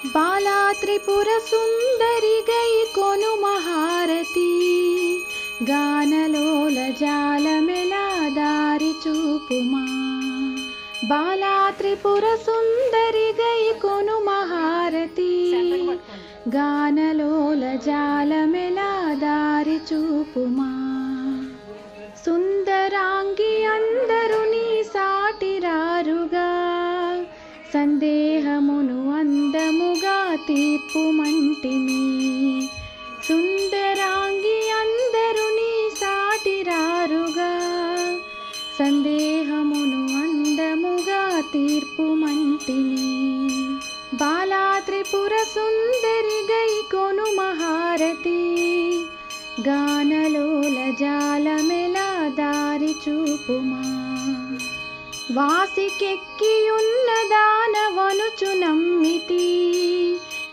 బాలా త్రిపుర సుందరి గై కొను మహారతి గానలోల జాలమెలా దారి చూపుమా బాలా త్రిపుర సుందరి గై కొను మహారతి గానలోల జాలమెలా దారి చూపుమా సుందరాంగి అందరు నీ సాటిరారుగా సందేహమును తీర్పుమంటిమి తీర్పు మంటిమి సుందరాంగి అందరు నీ సాటిరారుగా సందేహమును అందముగా తీర్పు మంటిమి బాలా త్రిపుర సుందరి గై కొను మహారతి. గానలోల జాలమెలా దారి చూపుమా. వాసికెక్కియున్న